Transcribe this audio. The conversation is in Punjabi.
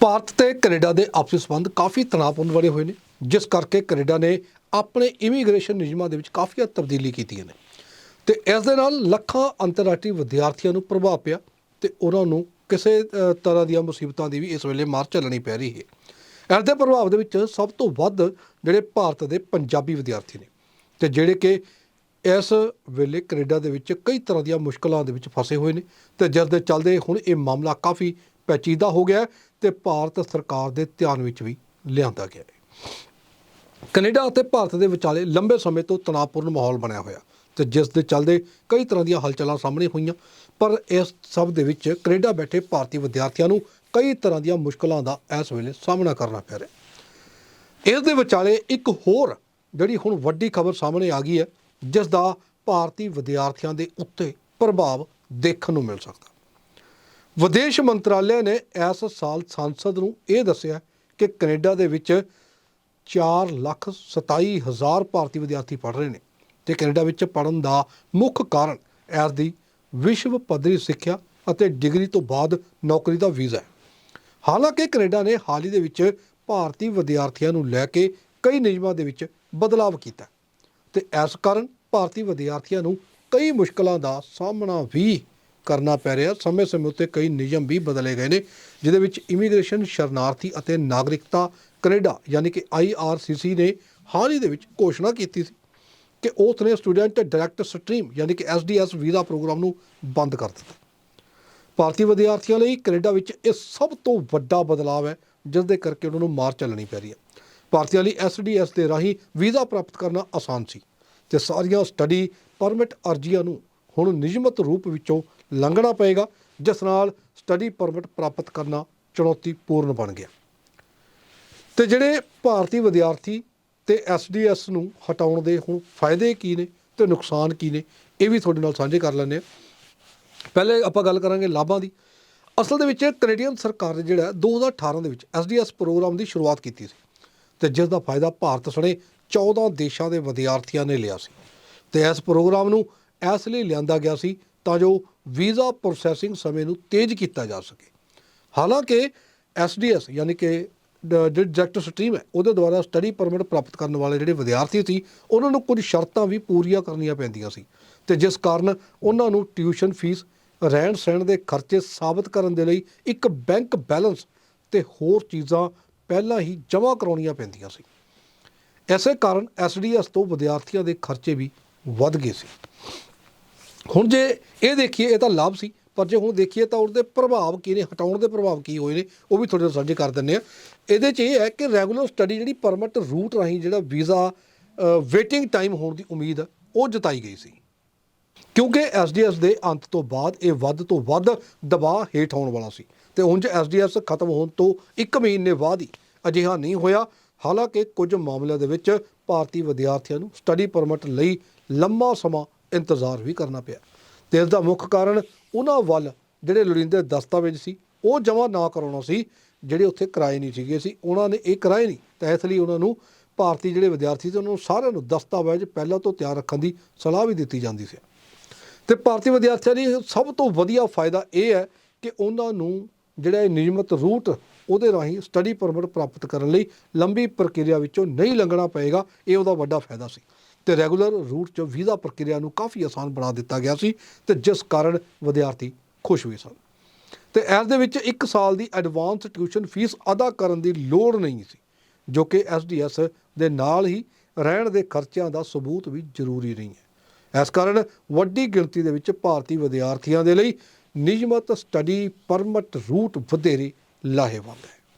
ਭਾਰਤ ਤੇ ਕੈਨੇਡਾ ਦੇ ਆਪਸੀ ਸੰਬੰਧ ਕਾਫੀ ਤਣਾਅਪੂਰਨ ਬਣੇ ਹੋਏ ਨੇ, ਜਿਸ ਕਰਕੇ ਕੈਨੇਡਾ ਨੇ ਆਪਣੇ ਇਮੀਗ੍ਰੇਸ਼ਨ ਨਿਯਮਾਂ ਦੇ ਵਿੱਚ ਕਾਫੀ ਤਬਦੀਲੀ ਕੀਤੀਆਂ ਨੇ। ਤੇ ਇਸ ਦੇ ਨਾਲ ਲੱਖਾਂ ਅੰਤਰਰਾਸ਼ਟਰੀ ਵਿਦਿਆਰਥੀਆਂ ਨੂੰ ਪ੍ਰਭਾਵ ਪਿਆ ਤੇ ਉਹਨਾਂ ਨੂੰ ਕਿਸੇ ਤਰ੍ਹਾਂ ਦੀਆਂ ਮੁਸੀਬਤਾਂ ਦੀ ਵੀ ਇਸ ਵੇਲੇ ਮਾਰ ਚੱਲਣੀ ਪੈ ਰਹੀ ਹੈ। ਇਸ ਦੇ ਪ੍ਰਭਾਵ ਦੇ ਵਿੱਚ ਸਭ ਤੋਂ ਵੱਧ ਜਿਹੜੇ ਭਾਰਤ ਦੇ ਪੰਜਾਬੀ ਵਿਦਿਆਰਥੀ ਨੇ ਤੇ ਜਿਹੜੇ ਕਿ ਇਸ ਵੇਲੇ ਕੈਨੇਡਾ ਦੇ ਵਿੱਚ ਕਈ ਤਰ੍ਹਾਂ ਦੀਆਂ ਮੁਸ਼ਕਲਾਂ ਦੇ ਵਿੱਚ ਫਸੇ ਹੋਏ ਨੇ ਤੇ ਜਿਸ ਦੇ ਚੱਲਦੇ ਹੁਣ ਇਹ ਮਾਮਲਾ ਕਾਫੀ ਪੈਚੀਦਾ ਹੋ ਗਿਆ ਤੇ ਭਾਰਤ ਸਰਕਾਰ ਦੇ ਧਿਆਨ ਵਿੱਚ ਵੀ ਲਿਆਂਦਾ ਗਿਆ ਹੈ। ਕੈਨੇਡਾ ਅਤੇ ਭਾਰਤ ਦੇ ਵਿਚਾਲੇ ਲੰਬੇ ਸਮੇਂ ਤੋਂ ਤਣਾਅਪੂਰਨ ਮਾਹੌਲ ਬਣਿਆ ਹੋਇਆ ਤੇ ਜਿਸ ਦੇ ਚੱਲਦੇ ਕਈ ਤਰ੍ਹਾਂ ਦੀਆਂ ਹਲਚਲਾਂ ਸਾਹਮਣੇ ਹੋਈਆਂ, ਪਰ ਇਸ ਸਭ ਦੇ ਵਿੱਚ ਕੈਨੇਡਾ ਬੈਠੇ ਭਾਰਤੀ ਵਿਦਿਆਰਥੀਆਂ ਨੂੰ ਕਈ ਤਰ੍ਹਾਂ ਦੀਆਂ ਮੁਸ਼ਕਲਾਂ ਦਾ ਇਸ ਵੇਲੇ ਸਾਹਮਣਾ ਕਰਨਾ ਪੈ ਰਿਹਾ ਇਸ ਦੇ ਵਿਚਾਲੇ ਇੱਕ ਹੋਰ ਜਿਹੜੀ ਹੁਣ ਵੱਡੀ ਖਬਰ ਸਾਹਮਣੇ ਆ ਗਈ ਹੈ, ਜਿਸ ਦਾ ਭਾਰਤੀ ਵਿਦਿਆਰਥੀਆਂ ਦੇ ਉੱਤੇ ਪ੍ਰਭਾਵ ਦੇਖਣ ਨੂੰ ਮਿਲ ਸਕਦਾ। ਵਿਦੇਸ਼ ਮੰਤਰਾਲੇ ਨੇ ਇਸ ਸਾਲ ਸੰਸਦ ਨੂੰ ਇਹ ਦੱਸਿਆ ਕਿ ਕੈਨੇਡਾ ਦੇ ਵਿੱਚ 4 ਲੱਖ 27 ਹਜ਼ਾਰ ਭਾਰਤੀ ਵਿਦਿਆਰਥੀ ਪੜ੍ਹ ਰਹੇ ਨੇ ਤੇ ਕੈਨੇਡਾ ਵਿੱਚ ਪੜ੍ਹਨ ਦਾ ਮੁੱਖ ਕਾਰਨ ਇਸ ਦੀ ਵਿਸ਼ਵ ਪੱਧਰੀ ਸਿੱਖਿਆ ਅਤੇ ਡਿਗਰੀ ਤੋਂ ਬਾਅਦ ਨੌਕਰੀ ਦਾ ਵੀਜ਼ਾ ਹੈ। ਹਾਲਾਂਕਿ ਕੈਨੇਡਾ ਨੇ ਹਾਲ ਹੀ ਦੇ ਵਿੱਚ ਭਾਰਤੀ ਵਿਦਿਆਰਥੀਆਂ ਨੂੰ ਲੈ ਕੇ ਕਈ ਨਿਯਮਾਂ ਦੇ ਵਿੱਚ ਬਦਲਾਅ ਕੀਤਾ ਤੇ ਇਸ ਕਾਰਨ ਭਾਰਤੀ ਵਿਦਿਆਰਥੀਆਂ ਨੂੰ ਕਈ ਮੁਸ਼ਕਲਾਂ ਦਾ ਸਾਹਮਣਾ ਵੀ ਕਰਨਾ ਪੈ ਰਿਹਾ। ਸਮੇਂ ਸਮੇਂ ਉੱਤੇ ਕਈ ਨਿਯਮ ਵੀ ਬਦਲੇ ਗਏ ਨੇ, ਜਿਹਦੇ ਵਿੱਚ ਇਮੀਗ੍ਰੇਸ਼ਨ ਸ਼ਰਨਾਰਥੀ ਅਤੇ ਨਾਗਰਿਕਤਾ ਕੈਨੇਡਾ ਯਾਨੀ ਕਿ IRCC ਨੇ ਹਾਲ ਹੀ ਦੇ ਵਿੱਚ ਘੋਸ਼ਣਾ ਕੀਤੀ ਸੀ ਕਿ ਉਸ ਨੇ ਸਟੂਡੈਂਟ ਡਾਇਰੈਕਟ ਸਟਰੀਮ ਯਾਨੀ ਕਿ SDS ਵੀਜ਼ਾ ਪ੍ਰੋਗਰਾਮ ਨੂੰ ਬੰਦ ਕਰ ਦਿੱਤਾ। ਭਾਰਤੀ ਵਿਦਿਆਰਥੀਆਂ ਲਈ ਕੈਨੇਡਾ ਵਿੱਚ ਇਹ ਸਭ ਤੋਂ ਵੱਡਾ ਬਦਲਾਅ ਹੈ ਜਿਸ ਦੇ ਕਰਕੇ ਉਹਨਾਂ ਨੂੰ ਮਾਰ ਚੱਲਣੀ ਪੈ ਰਹੀ ਹੈ। ਭਾਰਤੀਆਂ ਲਈ SDS ਦੇ ਰਾਹੀਂ ਵੀਜ਼ਾ ਪ੍ਰਾਪਤ ਕਰਨਾ ਆਸਾਨ ਸੀ ਤੇ ਸਾਰੀਆਂ ਸਟੱਡੀ ਪਰਮਿਟ ਅਰਜ਼ੀਆਂ ਨੂੰ ਹੁਣ ਨਿਯਮਤ ਰੂਪ ਵਿੱਚੋਂ ਲੰਘਣਾ ਪਏਗਾ, ਜਿਸ ਨਾਲ ਸਟੱਡੀ ਪਰਮਿਟ ਪ੍ਰਾਪਤ ਕਰਨਾ ਚੁਣੌਤੀਪੂਰਨ ਬਣ ਗਿਆ। ਤੇ ਜਿਹੜੇ ਭਾਰਤੀ ਵਿਦਿਆਰਥੀ ਤੇ SDS ਨੂੰ ਹਟਾਉਣ ਦੇ ਹੁਣ ਫਾਇਦੇ ਕੀ ਨੇ ਤੇ ਨੁਕਸਾਨ ਕੀ ਨੇ, ਇਹ ਵੀ ਤੁਹਾਡੇ ਨਾਲ ਸਾਂਝੇ ਕਰ ਲੈਂਦੇ ਹਾਂ। ਪਹਿਲੇ ਆਪਾਂ ਗੱਲ ਕਰਾਂਗੇ ਲਾਭਾਂ ਦੀ। ਅਸਲ ਦੇ ਵਿੱਚ ਕੈਨੇਡੀਅਨ ਸਰਕਾਰ ਨੇ ਜਿਹੜਾ 2018 ਦੇ ਵਿੱਚ SDS ਪ੍ਰੋਗਰਾਮ ਦੀ ਸ਼ੁਰੂਆਤ ਕੀਤੀ ਸੀ ਤੇ ਜਿਸ ਦਾ ਫਾਇਦਾ ਭਾਰਤ ਸਣੇ 14 ਦੇਸ਼ਾਂ ਦੇ ਵਿਦਿਆਰਥੀਆਂ ਨੇ ਲਿਆ ਸੀ। ਤੇ ਇਸ ਪ੍ਰੋਗਰਾਮ ਨੂੰ ਇਸ ਲਈ ਲਿਆਂਦਾ ਗਿਆ ਸੀ ਤਾਂ ਜੋ ਵੀਜ਼ਾ ਪ੍ਰੋਸੈਸਿੰਗ ਸਮੇਂ ਨੂੰ ਤੇਜ਼ ਕੀਤਾ ਜਾ ਸਕੇ। ਹਾਲਾਂਕਿ SDS ਯਾਨੀ ਕਿ ਡਾਇਰੈਕਟ ਸਟਰੀਮ ਹੈ, ਉਹਦੇ ਦੁਆਰਾ ਸਟੱਡੀ ਪਰਮਿਟ ਪ੍ਰਾਪਤ ਕਰਨ ਵਾਲੇ ਜਿਹੜੇ ਵਿਦਿਆਰਥੀ ਸੀ, ਉਹਨਾਂ ਨੂੰ ਕੁਝ ਸ਼ਰਤਾਂ ਵੀ ਪੂਰੀਆਂ ਕਰਨੀਆਂ ਪੈਂਦੀਆਂ ਸੀ। ਤੇ ਜਿਸ ਕਾਰਨ ਉਹਨਾਂ ਨੂੰ ਟਿਊਸ਼ਨ ਫੀਸ, ਰਹਿਣ ਸਹਿਣ ਦੇ ਖਰਚੇ ਸਾਬਤ ਕਰਨ ਦੇ ਲਈ ਇੱਕ ਬੈਂਕ ਬੈਲੈਂਸ ਤੇ ਹੋਰ ਚੀਜ਼ਾਂ ਪਹਿਲਾਂ ਹੀ ਜਮ੍ਹਾਂ ਕਰਾਉਣੀਆਂ ਪੈਂਦੀਆਂ ਸੀ। ਐਸੇ ਕਾਰਨ SDS ਤੋਂ ਵਿਦਿਆਰਥੀਆਂ ਦੇ ਖਰਚੇ ਵੀ ਵੱਧ ਗਏ ਸੀ। ਹੁਣ ਜੇ ਇਹ ਦੇਖੀਏ, ਇਹ ਤਾਂ ਲਾਭ ਸੀ, ਪਰ ਜੇ ਹੁਣ ਦੇਖੀਏ ਤਾਂ ਉਹਦੇ ਪ੍ਰਭਾਵ ਕੀ ਨੇ, ਹਟਾਉਣ ਦੇ ਪ੍ਰਭਾਵ ਕੀ ਹੋਏ ਨੇ, ਉਹ ਵੀ ਤੁਹਾਡੇ ਨਾਲ ਸਾਂਝੇ ਕਰ ਦਿੰਨੇ ਆ ਇਹਦੇ 'ਚ ਇਹ ਹੈ ਕਿ ਰੈਗੂਲਰ ਸਟੱਡੀ ਜਿਹੜੀ ਪਰਮਿਟ ਰੂਟ ਰਾਹੀਂ ਜਿਹੜਾ ਵੀਜ਼ਾ ਵੇਟਿੰਗ ਟਾਈਮ ਹੋਣ ਦੀ ਉਮੀਦ, ਉਹ ਜਤਾਈ ਗਈ ਸੀ। ਕਿਉਂਕਿ ਐਸਡੀਐਸ ਦੇ ਅੰਤ ਤੋਂ ਬਾਅਦ ਇਹ ਵੱਧ ਤੋਂ ਵੱਧ ਦਬਾਅ ਹੇਠ ਆਉਣ ਵਾਲਾ ਸੀ। ਤੇ ਉਂਝ ਐਸਡੀਐਸ ਖਤਮ ਹੋਣ ਤੋਂ 1 ਮਹੀਨੇ ਬਾਅਦ ਹੀ ਅਜਿਹਾ ਨਹੀਂ ਹੋਇਆ। ਹਾਲਾਂਕਿ ਕੁਝ ਮਾਮਲਿਆਂ ਦੇ ਵਿੱਚ ਭਾਰਤੀ ਵਿਦਿਆਰਥੀਆਂ ਨੂੰ ਸਟੱਡੀ ਪਰਮਿਟ ਲਈ ਲੰਮਾ ਸਮਾਂ ਇੰਤਜ਼ਾਰ ਵੀ ਕਰਨਾ ਪਿਆ। ਤੇ ਇਸ ਦਾ ਮੁੱਖ ਕਾਰਨ ਉਹਨਾਂ ਵੱਲ ਜਿਹੜੇ ਲੋੜੀਂਦੇ ਦਸਤਾਵੇਜ਼ ਸੀ, ਉਹ ਜਮ੍ਹਾਂ ਨਾ ਕਰਾਉਣਾ ਸੀ, ਜਿਹੜੇ ਉੱਥੇ ਕਿਰਾਏ ਨਹੀਂ ਸੀਗੇ। ਸੀ ਉਹਨਾਂ ਨੇ ਇਹ ਕਿਰਾਏ ਨਹੀਂ, ਤਾਂ ਇਸ ਲਈ ਉਹਨਾਂ ਨੂੰ ਭਾਰਤੀ ਜਿਹੜੇ ਵਿਦਿਆਰਥੀ ਸੀ, ਉਹਨਾਂ ਨੂੰ ਸਾਰਿਆਂ ਨੂੰ ਦਸਤਾਵੇਜ਼ ਪਹਿਲਾਂ ਤੋਂ ਤਿਆਰ ਰੱਖਣ ਦੀ ਸਲਾਹ ਵੀ ਦਿੱਤੀ ਜਾਂਦੀ ਸੀ। ਤੇ ਭਾਰਤੀ ਵਿਦਿਆਰਥੀਆਂ ਲਈ ਸਭ ਤੋਂ ਵਧੀਆ ਫਾਇਦਾ ਇਹ ਹੈ ਕਿ ਉਹਨਾਂ ਨੂੰ ਜਿਹੜਾ ਇਹ ਨਿਯਮਤ ਰੂਟ ਉਹਦੇ ਰਾਹੀਂ ਸਟੱਡੀ ਪਰਮਿਟ ਪ੍ਰਾਪਤ ਕਰਨ ਲਈ ਲੰਬੀ ਪ੍ਰਕਿਰਿਆ ਵਿੱਚੋਂ ਨਹੀਂ ਲੰਘਣਾ ਪਏਗਾ, ਇਹ ਉਹਦਾ ਵੱਡਾ ਫਾਇਦਾ ਸੀ। ਤੇ ਰੈਗੂਲਰ ਰੂਟ 'ਚ ਵੀਜ਼ਾ ਪ੍ਰਕਿਰਿਆ ਨੂੰ ਕਾਫੀ ਆਸਾਨ ਬਣਾ ਦਿੱਤਾ ਗਿਆ ਸੀ ਤੇ ਜਿਸ ਕਾਰਨ ਵਿਦਿਆਰਥੀ ਖੁਸ਼ ਵੀ ਸਨ। ਤੇ ਇਸ ਦੇ ਵਿੱਚ 1 ਸਾਲ ਦੀ ਐਡਵਾਂਸ ਟਿਊਸ਼ਨ ਫੀਸ ਅਦਾ ਕਰਨ ਦੀ ਲੋੜ ਨਹੀਂ ਸੀ, ਜੋ ਕਿ ਐਸਡੀਐਸ ਦੇ ਨਾਲ ਹੀ ਰਹਿਣ ਦੇ ਖਰਚਿਆਂ ਦਾ ਸਬੂਤ ਵੀ ਜ਼ਰੂਰੀ ਨਹੀਂ ਹੈ। ਇਸ ਕਾਰਨ ਵੱਡੀ ਗਿਣਤੀ ਦੇ ਵਿੱਚ ਭਾਰਤੀ ਵਿਦਿਆਰਥੀਆਂ ਦੇ ਲਈ ਨਿਯਮਤ ਸਟੱਡੀ ਪਰਮਿਟ ਰੂਟ ਵਧੇਰੇ ਲਾਹੇਵੰਦ ਹੈ।